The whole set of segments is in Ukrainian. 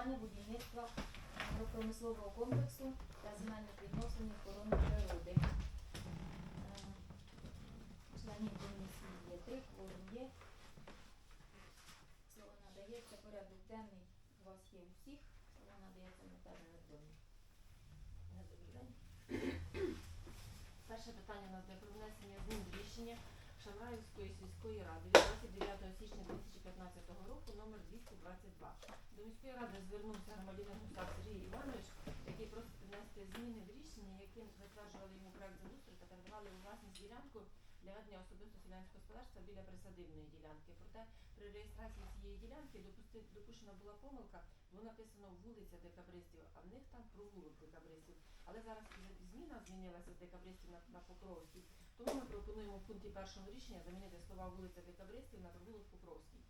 користування будівництва агропромислового комплексу та земельних відносин охорони природи. Е, Членів комісії є три, кворум є. Слово надається, порядок денний у вас є у всіх. Слово надається Наталі. Добрий день. Перше питання у нас про внесення змін рішення Шамраївської сільської ради від 29 січня 2015 року номер 222. До міської ради звернувся громадянин Гусак Сергій Іванович, який просить внести зміни в рішення, яким затверджували йому проект землеустрою та передавали у власність ділянку для ведення особистого селянського господарства біля присадибної ділянки. Проте при реєстрації цієї ділянки допущена була помилка, було написано вулиця декабристів, а в них там провулок декабристів. Але зараз зміна змінилася з декабристів на, на Покровський. Тому ми пропонуємо в пункті першого рішення замінити слова вулиця декабристів на провулок Покровський.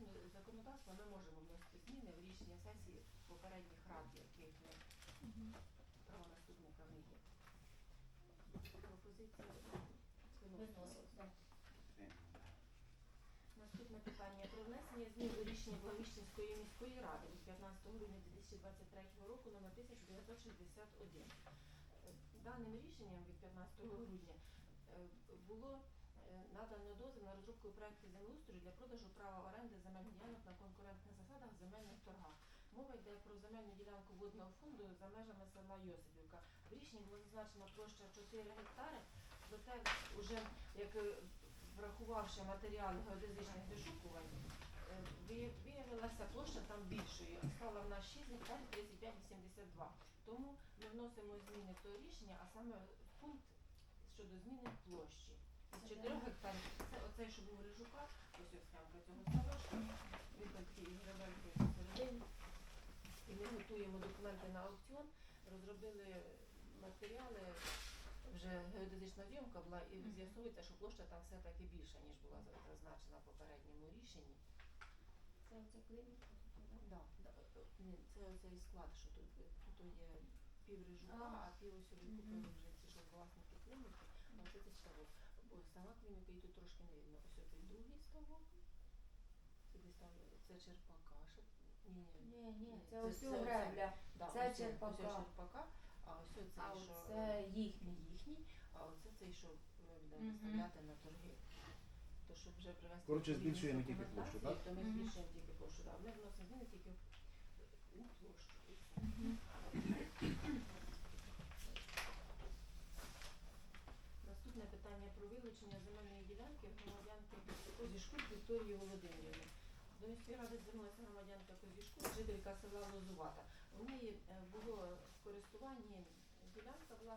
Згідно законодавства ми можемо вносити зміни в рішення сесії попередніх рад, яких ми правонаступниками є. Пропозиція. Виносить. Наступне питання про внесення змін до рішення Благовіщенської міської ради від 15 грудня 2023 року номер 1961. Е, Даним рішенням від 15 грудня е, було е, надано дозвіл на розробку проекту землеустрою для продажу земельних на конкурентних засадах земельних торгах. Мова йде про земельну ділянку водного фонду за межами села Йосипівка. В рішенні була зазначена площа 4 гектари, проте вже як е, врахувавши матеріали геодезичних вишукувань, е, виявилася площа там більшою, стала в нас 6 гектарів 35,82. Тому ми вносимо зміни в то рішення, а саме пункт щодо зміни площі. З 4 гектарів. Це оцей, що був Рижука, ось ось схемка цього ставочка, він там такий посередині. І ми готуємо документи на аукціон, розробили матеріали, вже геодезична зйомка була, і з'ясується, що площа там все-таки більша, ніж була зазначена в попередньому рішенні. Це оце клинік. Да, да, ні, це оцей склад, що тут, тут є пів рижука, А. пів ось купили вже ці, що власники клініки, а ось це ставок. Бо сама клініка і тут трошки не видно. Ось цей другий ставок. Це е, це черпака, ні, ні, Ні, ні, це Це- ось це гребля. Да, Це ось, черпака. Ось черпака, а ось цей, А що оце їхній. їхній, а оце цей, що ми будемо Мгм. виставляти на торги. То щоб вже привести. Коротше, відповідні збільшуємо тільки площу, документації, так? То ми Мгм. збільшуємо тільки площу, так. Ми вносимо зміни тільки у площу. і все. Мгм. Наступне питання про вилучення ділянки громадянки Козішкут Вікторії Володимирівни. До міської ради звернулася громадянка Козішкут, жителька села Лозувата. У неї е, було в користуванні ділянка була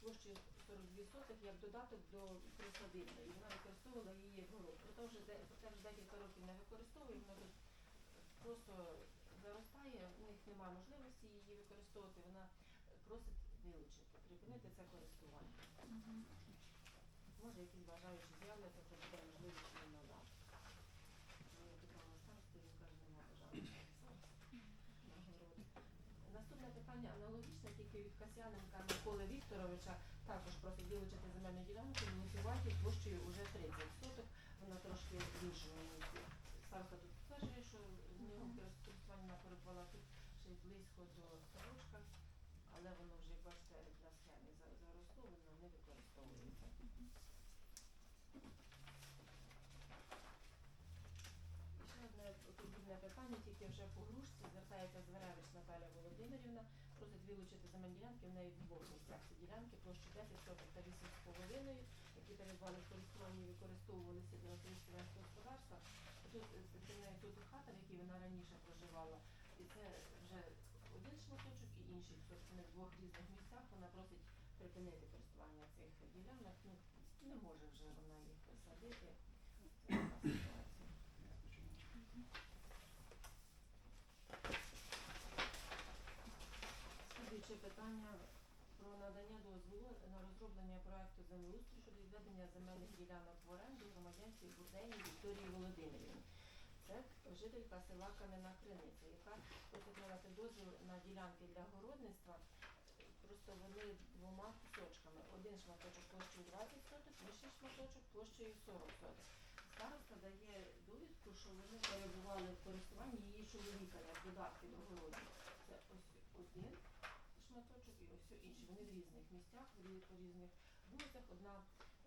площею 42 сотих як додаток до присадибної. Вона використовувала її город. Проте вже, де- вже декілька років не використовує, вона тут просто заростає, у них немає можливості її використовувати. Вона просить вилучити, припинити це користування. Може, якісь бажаючі з'являться, то буде можливість їм надати. Ну, я питала старосту, він каже, нема бажаючих на. Наступне питання аналогічне, тільки від Касяненка Миколи Вікторовича. Також просить вилучити земельну ділянку в площею уже 30 соток. Вона трошки в іншому місці. Тут стверджує, що в нього користування на передбала тут ще й близько до ставочка, але воно вже, бачите, для схеми за- заросло, воно не використовується. І ще одне подібне питання, тільки вже по грушці звертається Зверевич Наталя Володимирівна, просить вилучити земельні ділянки в неї в двох місцях. Ці ділянки площі 10 соток та 8,5, які передбали в користуванні і використовувалися для селянського господарства. Тут, е, це в неї тут хата, в якій вона раніше проживала, і це вже один шматочок і інший. Тобто в двох різних місцях вона просить припинити користування цих ділянок. Ну, не може вже вона їх садити. Це така ситуація. Слідуюче питання про надання дозволу на розроблення проекту землеустрою щодо відведення земельних ділянок в оренду громадянській Бурдені Вікторії Володимирівни. Це жителька села Кам'яна Криниця, яка надати дозвіл на ділянки для городництва. Просто вони двома кусочками. Один шматочок площею 20 соток, інший шматочок площею 40 соток. Староста дає довідку, що вони перебували в користуванні її чоловіка як додатки огороді. Це ось один шматочок і ось інший. Вони в різних місцях, по різних вулицях. Одна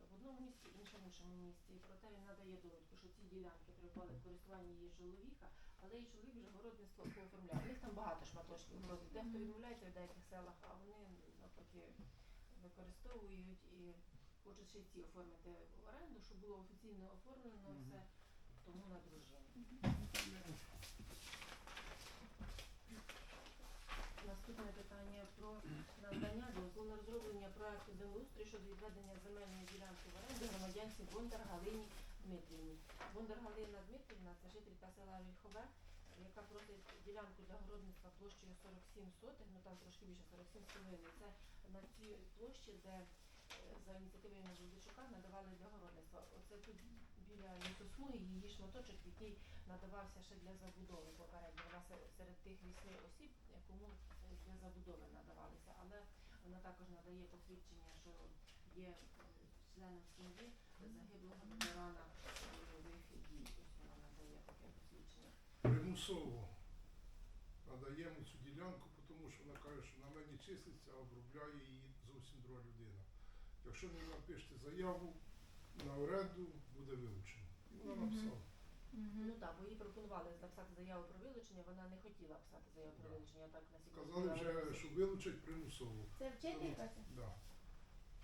в одному місці, інша в іншому місці. І проте він надає довідку, що ці ділянки припали в користування її чоловіка, але її чоловік вже городництво пооформляє. У них там багато шматочків городу. Дехто відмовляється в деяких селах, а вони навпаки використовують і хочуть ще ці оформити в оренду, щоб було офіційно оформлено все, тому на дружину. Наступне питання про надання дозволу на розроблення проекту землеустрою щодо відведення земельної ділянки в оренду громадянці Бондар Галині Дмитрівні. Бондар Галина Дмитрівна це жителька села Вільхове, яка просить ділянку для городництва площею 47 сотих, ну там трошки більше 47 з. Це на цій площі, де е, за ініціативою Медведчука надавали для городництва. Оце тут біля лісосмуги її шматочок, який надавався ще для забудови попередньо. Вона серед тих вісьми осіб, кому для забудови надавалися. Але вона також надає посвідчення, що є е, членом сім'ї загиблого ветерана бойових дій. Ось вона надає таке посвідчення. Примусово надаємо цю ділянку, тому що вона каже, що на мені числиться, а обробляє її зовсім друга людина. Якщо не напишете заяву на оренду, буде вилучено. І вона Мгм. Написала. Ну так, бо їй пропонували написати заяву про вилучення, вона не хотіла писати заяву про Да. вилучення, так на секунду. Казали вже, що вилучать примусово. Це вчителька? це? Да.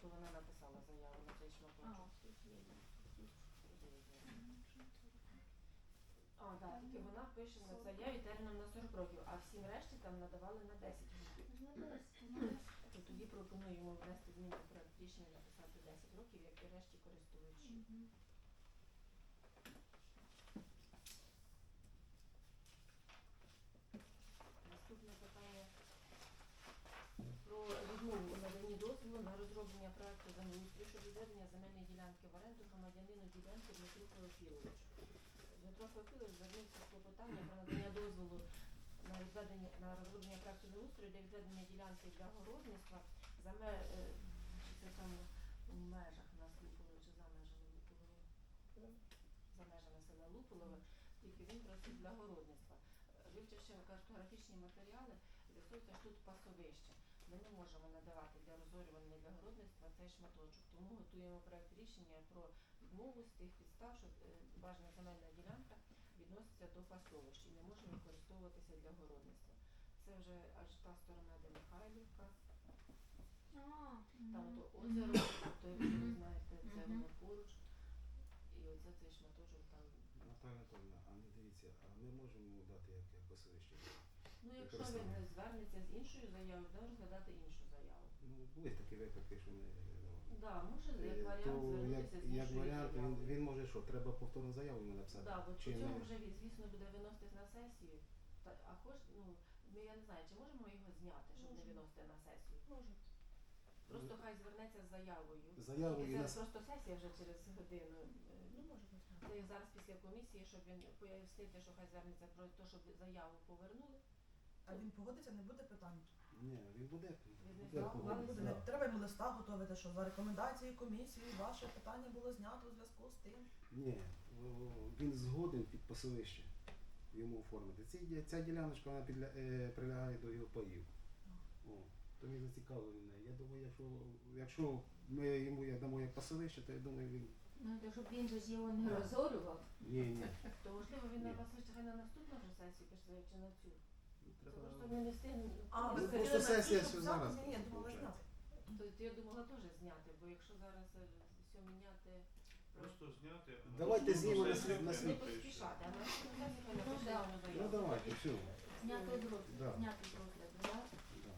то вона написала заяву на цей А, шматочок. тут є. А, так, тільки вона пише на заяві терміном на 40 років, а всім решті там надавали на 10 років. Ну, десь, ну. То тоді пропонуємо внести зміни в проект рішення написати 10 років, як і решті користуючі. Мгм. Наступне питання про відмову у наданні дозволу розроблення проекту землеустрою щодо відведення земельної ділянки в оренду громадянину ділянки Дмитру Феофіловичу. Дмитро Феофілович звернувся з клопотанням про надання дозволу на відведення на розроблення проекту землеустрою для відведення ділянки для городництва за ме, е, це там у межах нас Луполо, чи за межами Луполове? За межами села Луполове, тільки він просить для городництва. Вивчивши картографічні матеріали, з'ясується, що тут пасовище. Ми не можемо надавати для розорювання для городництва цей шматочок. Тому готуємо проект рішення про відмову з тих підстав, що е, бажана земельна ділянка відноситься до пасовищ і не може використовуватися для городництва. Це вже аж та сторона, де Михайлівка, там ото озеро, то як ви знаєте, це воно поруч. І оце цей шматочок там. Наталя Анатольовна, а не дивіться, а ми можемо дати як, як пасовище? Ну, якщо Використання. він звернеться з іншою заявою, буде розглядати іншу заяву. Ну, були такі випадки, що ми ну, Да, може е, як варіант то як, звернутися з іншою як варіант, він, заявою. він може що, треба повторну заяву йому написати? Да, бо Чи по цьому ми- вже він, звісно, буде виноситись на сесію. Та, а хоч, ну, ми, я не знаю, чи можемо його зняти, щоб не Можемо. виносити на сесію? Можуть. Просто хай звернеться з заявою. Заявою І це нас- просто сесія вже через годину. Е, Ну, може бути. Це зараз після комісії, щоб він пояснити, що хай звернеться про те, щоб заяву повернули. А він погодиться, не буде питань. Ні, він буде. Буде знав, погодитися. Буде. Не треба йому листа готувати, що за рекомендації комісії ваше питання було знято у зв'язку з тим. Ні, о, він згоден під пасовище йому оформити. Ці, ді- ця діляночка вона підля, е, прилягає до його паїв. О, то він зацікавлений в. Я думаю, якщо, якщо ми йому як дамо як пасовище, то я думаю, він. Ну, то щоб він же ж його не розорював. Ні, ні. То можливо він на Ні. вас лише на наступну вже сесію пішли, чи на цю. Просто ми не встигнемо. А, Ну, просто хотіли на сесія цю, зараз? Ні, думала виходить. я думала теж зняти, бо якщо зараз е, все міняти, Просто зняти. а Давайте наступну знімемо на сесію слід- на не слід. поспішати, а на сесію Ну, Ну давайте, все. Зняти з розгляду. Да. Зняти з розгляду, да? Да.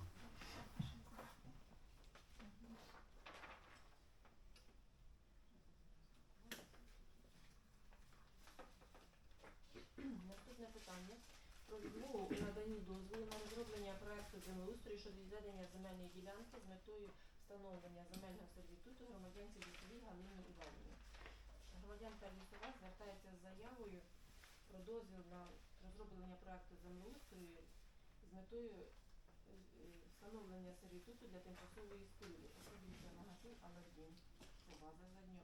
Наступне питання про відмову у наданні дозволу на розроблення проекту землеустрою щодо відведення земельної ділянки з метою встановлення земельного сервітуту громадянці Лісовій Галині Іванівні. Громадянка Лісова звертається з заявою про дозвіл на розроблення проекту землеустрою з метою е, встановлення сервітуту для тимчасової споруди. Посадиться магазин Аладдін. База задня,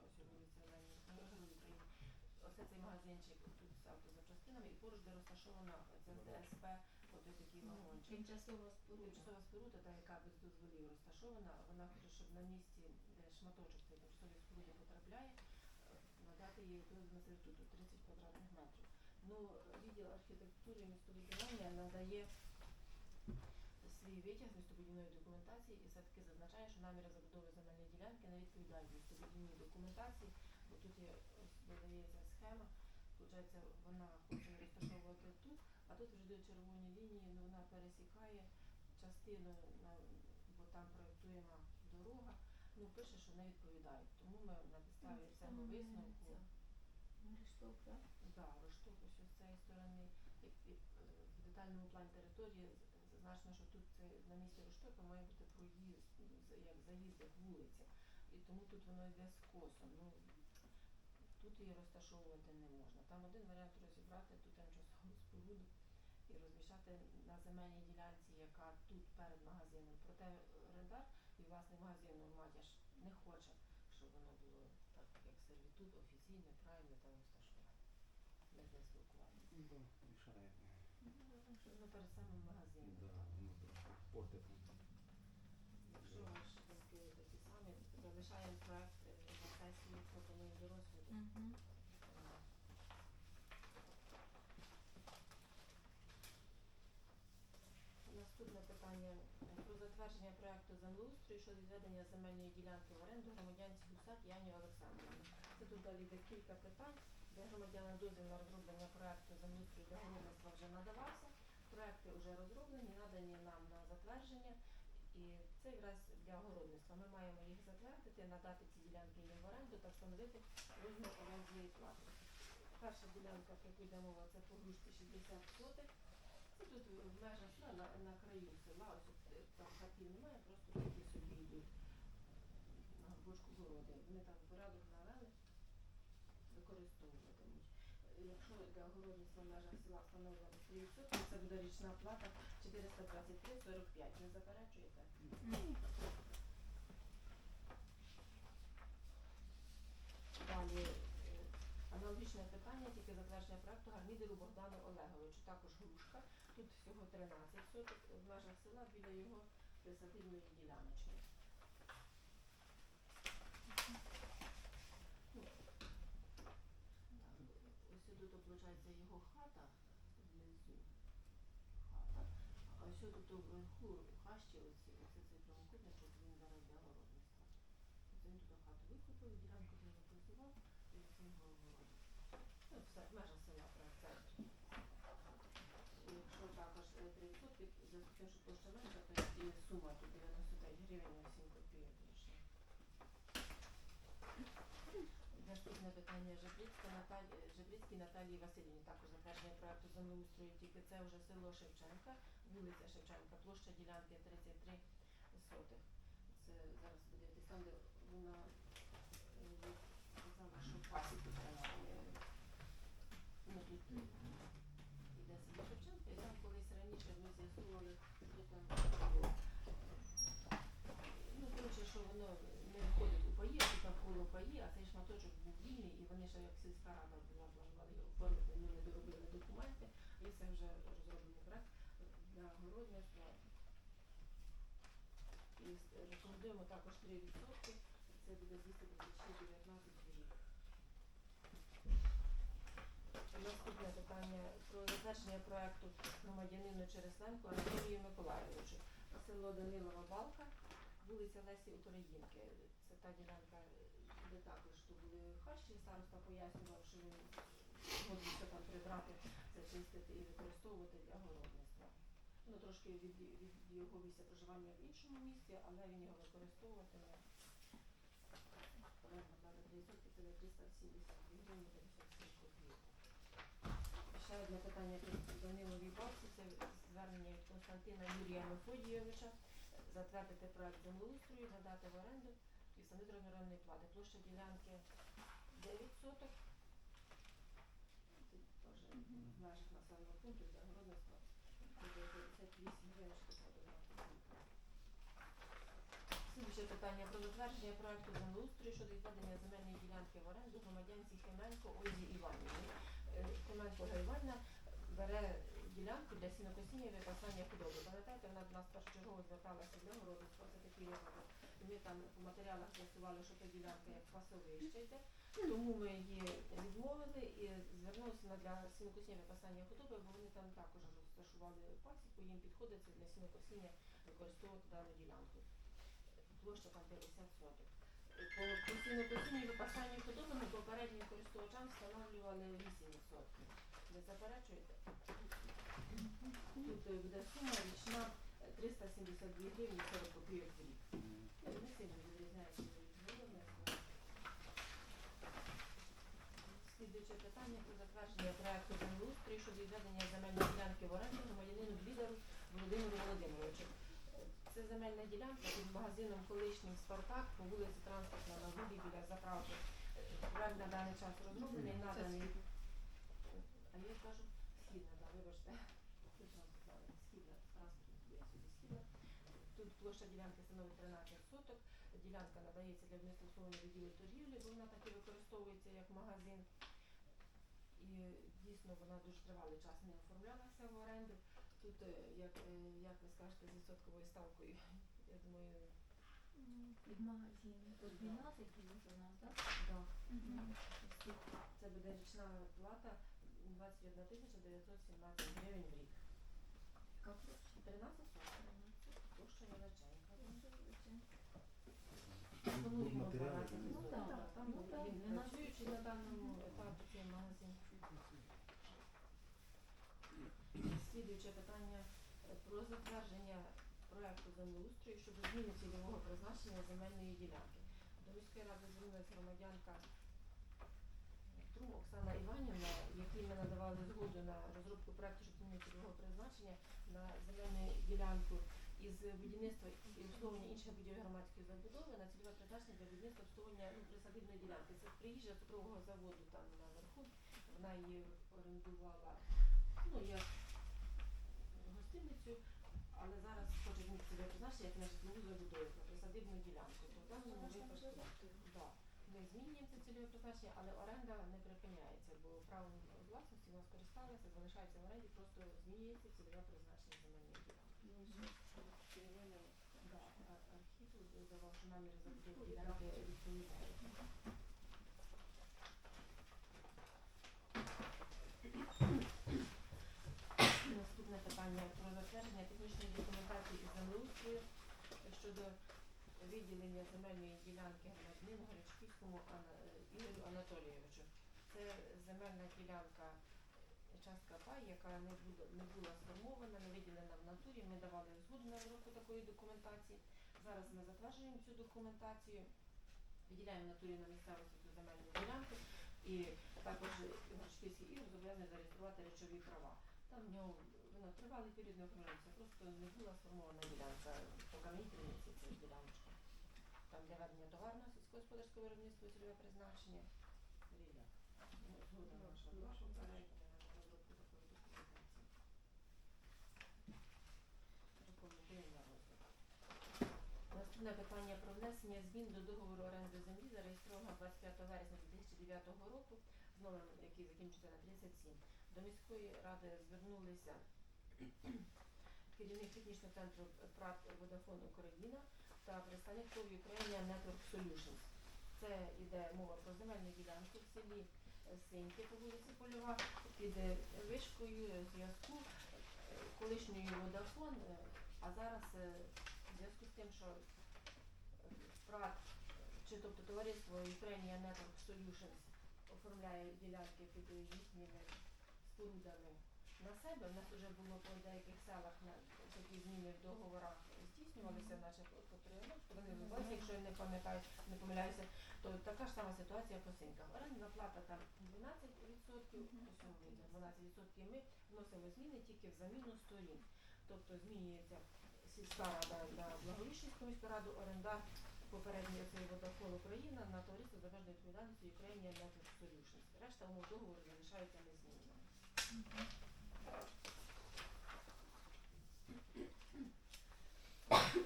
ось цей магазинчик тут з автозапчастинами і поруч, де розташована ця ДСП, той такий вагончик. Тимчасова споруда. Тимчасова споруда, та яка без дозволів розташована, вона хоче, щоб на місці, шматочок цієї тимчасової споруди потрапляє, е, надати їй на сервітуту 30 квадратних метрів. Ну, відділ архітектури і містобудування надає свій витяг містобудівної документації і все-таки зазначає, що наміри забудови земельної ділянки не відповідають містобудівній документації, бо тут є ось додається схема. Получається, вона хоче розташовувати тут, а тут вже йдуть червоні лінії, ну вона пересікає частину, бо там проєктуєма дорога. Ну, пише, що не відповідають. Тому ми на підставі цього висновку. Арештов, так? Да, Рошток ось з цієї сторони, як і, е, в детальному плані території зазначено, що тут на місці Роштока має бути проїзд, ну, як заїзд, як вулиця. І тому тут воно йде скосом. Ну, тут її розташовувати не можна. Там один варіант розібрати ту тимчасову споруду і розміщати на земельній ділянці, яка тут перед магазином. Проте орендар і власник магазину Матяш не хоче, щоб воно було так, як сервітут, офіційне, правильно там розташувати. Ми з ним спілкувалися. Ну, да, мішає. Ну, перед самим магазином. Да, воно трохи. Якщо ваш такі самі, залишаємо проект е, на сесії, пропонуємо до розгляду. Наступне питання про затвердження проекту землеустрою щодо відведення земельної ділянки в оренду громадянці Гусак Яні Олександрівні. Це тут далі йде кілька питань, де громадянам дозвіл на розроблення проекту землеустрою для городництва вже надавався. Проекти вже розроблені, надані нам на затвердження. І це якраз для городництва. Ми маємо їх затвердити, надати ці ділянки їм в оренду та встановити розмір орендної плати. Перша ділянка, про яку йде мова, це по 60 сотих. Це тут в межах села на, на краю села, ось е, там хатів немає, просто такі собі йдуть на горшку городи. Вони там порядок навели, використовуватимуть. Е, Якщо для городництва в межах села встановлено 3%, це буде річна плата 423,45. Не заперечуєте? Далі е, аналогічне питання, тільки затвердження проекту Гармідеру Богдану Олеговичу, також грушка. Тут всього 13 соток в межах села біля його присадибної діляночки. Тут, виходить, його хата внизу. Хата. А ось тут вверху хащі оці, оце цей прямокутник, от він зараз для городництва. Оце він туди хату викупив, ділянку де запрацював, і його огород. Ну, все, межа села центр. Якщо також е, 3%, в зв'язку з тим, що площа то і сума тут 95 гривень на 7 копійок вийшла. Питання Жебрицька Наталі, Жебрицькій Наталії Васильівні, також затвердження проекту землеустрою, тільки це вже село Шевченка, вулиця Шевченка, площа ділянки 33 сотих. Це зараз дивитесь там, де вона сказала, що пасіку тримає. Ну тут іде село Шевченка, і там колись раніше ми з'ясували, що там. Ну, коротше, що воно не входить у паї, а тут навколо паї, а цей шматочок був вільний, і вони ще як сільська рада була планували його оформити, ну не доробили документи, і це вже розроблений проект для городництва. І рекомендуємо також 3%, це буде 236,19 гривень. Наступне питання про затвердження проекту громадянину Чересленко Анатолію Миколайовичу. Село Данилова Балка, вулиця Лесі Українки. Це та ділянка, де також то були хащі. Староста пояснював, що він згодився там прибрати, зачистити і використовувати для городництва. Ну, трошки від, від його місця проживання в іншому місці, але він його використовуватиме. Орендна плата 300, це на 372 гривні 57 копійок. Ще одне питання про Даниловій бабці, це звернення Константина Юрія Мефодійовича, затвердити проект землеустрою, надати в оренду і розмір орендної плати. Площа ділянки 9 соток. Тут теж в межах населеного пункту для городництва буде 58 гривень 61. Слідуюче питання про затвердження проекту землеустрою щодо відведення земельної ділянки в оренду громадянці Хименко Ользі Іванівні. Е, Хименко Іванівна бере ділянку для сінокосіння і випасання худоби. Пам'ятаєте, вона до нас першочергово зверталася для городництва, це такий Ми там по матеріалах з'ясували, що та ділянка як пасовище йде, тому ми її відмовили і звернулися на для сінокосіння випасання худоби, бо вони там також розташували пасіку, їм підходить це для сінокосіння використовувати дану ділянку. Площа там 50 соток. По постійно постійній випасанні худоби ми попереднім користувачам встановлювали 8 відсотків. Ви заперечуєте? Тут е, буде сума річна е, 372 гривні 40 копійок в рік. Не сильно відрізняється від виробництва. Слідуюче питання про затвердження проекту землеустрою щодо відведення земельної ділянки в оренду громадянину Блідару Володимиру Володимировичу. Це земельна ділянка під магазином колишнім Спартак по вулиці Транспортна на Гуді біля заправки. Проект на даний час розроблений, наданий. А я кажу східна, да, вибачте. Це транспортна, Східна, транспортна, я сюди східна. Тут площа ділянки становить 13 соток. Ділянка надається для обслуговування відділу торгівлі, бо вона так і використовується як магазин. І дійсно вона дуже тривалий час не оформлялася в оренду. Тут, е, як, е, як ви скажете, з відсотковою ставкою, я думаю, Під магазин. Тут 12 буде у нас, так? Мгм. це буде річна плата 21 тисяча 917 гривень в рік. 13 соток. 13. Площа величенька. Дуже величенька. Матеріали брати. Ну, Ну, так, так, там ну, так, він 12 працюючий на даному етапі цей магазин. Слідуюче питання е, про затвердження проекту землеустрою щодо зміни цільового призначення земельної ділянки. До міської ради звернулася громадянка Трум Оксана Іванівна, якій ми надавали згоду на розробку проекту щодо зміни цільового призначення на земельну ділянку із будівництва і обслуговування інших будівель громадської забудови на цільове призначення для будівництва обслуговування ну, присадибної ділянки. Це приїжджа цукрового заводу там наверху. Вона її орендувала ну, як гостиницю, але зараз хоче змінити цільове призначення як на житлову забудову, на присадибну ділянку. То в даному випадку да, ми змінюємо це цільове призначення, але оренда не припиняється, бо правом власності у нас користалися, залишається в оренді, просто змінюється цільове призначення земельної ділянки. Наступне питання про затвердження технічної документації із землеустрою щодо виділення земельної ділянки громадянину Горячківському Ігорю Анатолійовичу. Це земельна ділянка частка пай, яка не була, не була сформована, не виділена в натурі. Ми давали згоду на розробку такої документації. Зараз ми затверджуємо цю документацію, виділяємо натурі на місцевості цю земельну ділянку і також Горячківський Ігор зареєструвати речові права. Там в нього воно тривалий період не оформлявся, просто не була сформована ділянка по кам'яній цієї діляночки. Там для ведення товарного сільськогосподарського виробництва цільове призначення. Ну, Згода наша попередня на розробку такої документації. Рекомендуємо Наступне питання про внесення змін до договору оренди землі, зареєстрованого 25 вересня 2009 року, з номером, який закінчується на 37. До міської ради звернулися керівник технічного центру ПРАТ Водафон Україна та представник ТОВ Ukrainian Network Solutions. Це йде мова про земельну ділянку в селі Синьки по вулиці Польова під вишкою зв'язку е, колишньої Водафон, е, а зараз е, в зв'язку з тим, що е, ПРАТ, чи тобто товариство Ukrainian Network Solutions оформляє ділянки під їхніми спорудами на себе. У нас вже було по деяких селах на такі зміни в договорах здійснювалися, по. Вони відбулися, якщо я не пам'ятаю, не помиляюся, то така ж сама ситуація по синьках. Орендна плата там 12%, по всьому видно 12%. Ми вносимо зміни тільки в заміну сторін. Тобто змінюється сільська рада на Благовіщенську міську раду, орендар попередньої цей Vodafone Україна на товариство з обмеженою відповідальністю Ukrainian Network Solutions. Решта умов договору залишаються незмінними.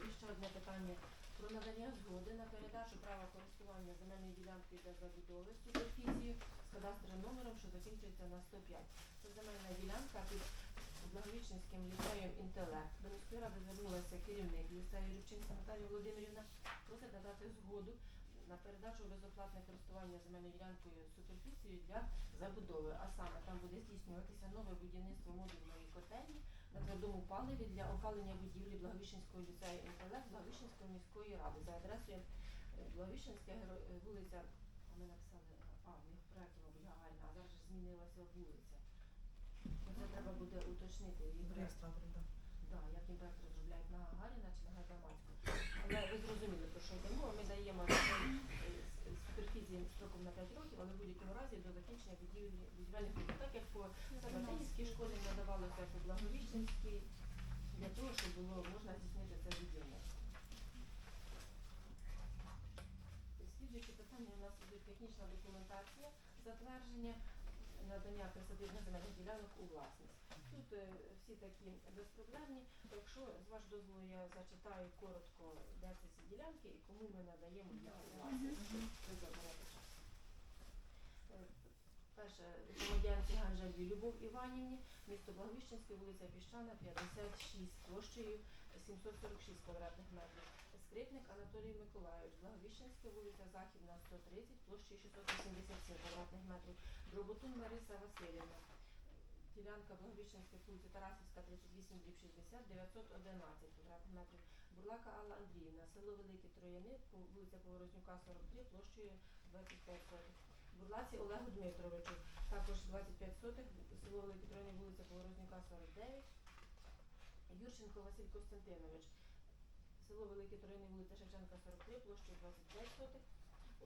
І ще одне питання про надання згоди на передачу права користування земельною ділянкою для забудови в з кадастровим номером, що закінчується на 105. Це земельна ділянка під Благовіщенським ліцеєм інтелект. До міської ради звернулася керівник ліцею Рівчинська Наталія Володимирівна. Просить надати згоду на передачу безоплатне користування земельною ділянкою суперфіцією для забудови. А саме там буде здійснюватися нове будівництво модульної котельні на твердому паливі для опалення будівлі Благовіщенського ліцею інтелект Благовіщенської міської ради за адресою е, Благовіщенська е, вулиця. а Ми написали а в проєкті, мабуть, Гагаріна, а зараз змінилася вулиця. Ну, Це треба буде уточнити. Реєстратор, так. Да, як їм проект розробляють на Гагаріна чи на Гайдамацьку. Але ви зрозуміли, про що йде мова. Ми даємо е, с- суперфіції строком на 5 років, але в будь-якому разі до закінчення будівельних робіт. Так як по Сабатинській школі надавалося по Благовіщенській, для того, щоб було можна здійснити це будівництво. Слідуючі питання у нас ідуть технічна документація, затвердження, надання присадибних земельних ділянок у власність. Тут е, всі такі безпроблемні. Якщо з вашого дозволу я зачитаю коротко, де це ці ділянки і кому ми надаємо для власності. Час. Е, Перше, громадянці Ганжелі Любов Іванівні, місто Благовіщенське, вулиця Піщана, 56, площею 746 квадратних метрів. Скрипник Анатолій Миколайович, Благовіщенська, вулиця Західна, 130, площею 687 квадратних метрів. Дроботун Мариса Васильівна, ділянка Благовіщенська, вулиця Тарасівська, 38, дріб 60, 911 квадратних метрів. Бурлака Алла Андріївна, село Великі Трояни, вулиця Поворознюка, 43, площею 25 сотих. Бурлаці Олегу Дмитровичу, також 25 сотих, село Великі Трояни, вулиця Поворознюка, 49. Юрченко Василь Костянтинович, село Великі Трояни, вулиця Шевченка, 43, площею 25 сотих.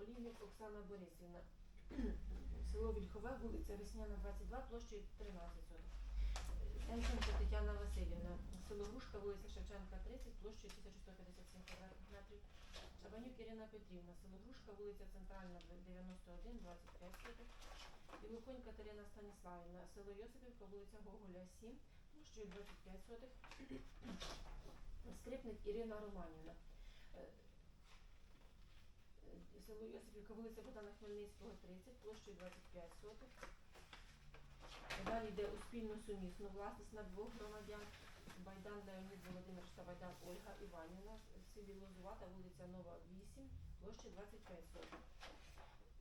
Олійник Оксана Борисівна, село Вільхове, вулиця Весняна, 22, площею 13 сотих. Енченко Тетяна Васильівна, село Грушка, вулиця Шевченка, 30, площею 1157 квадратних метрів. Шабанюк Ірина Петрівна, село Грушка, вулиця Центральна, 91, 25 сотих. Білоконь Катерина Станіславівна, село Йосипівка, вулиця Гоголя, 7, площею 25 сотих. Скрипник Ірина Романівна. Е, е, Село Йосипівка, вулиця Богдана Хмельницького, 30, площею 25 сотих. Далі йде у спільну сумісну власність на двох громадян. Байдан Леонід Володимирович та Байдан Ольга Іванівна селі Лозувата, вулиця Нова, 8, площа 25 соток.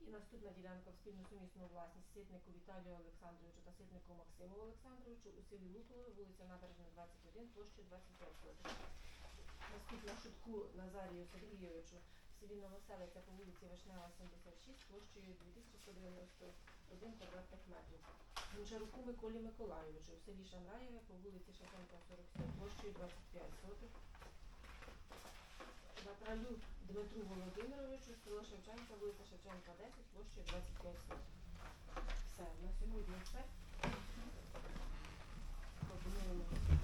І наступна ділянка в спільну сумісну власність Ситнику Віталію Олександровичу та Ситнику Максиму Олександровичу у селі Лукове, вулиця Набережна, 21, площа 25 соток. Наступна Шутку Назарію Сергійовичу в селі Новоселиця по вулиці Вишнева, 76, площею 2191 квадратних метрів. Гончаруку Миколі Миколайовичу в селі Шамраєве по вулиці Шевченка 47 площею 25 сотих. Батралю Дмитру Володимировичу, село Шевченка, вулиця Шевченка, 10, площа 25 сотень. Все, на сьогодні все. Пропонуємо.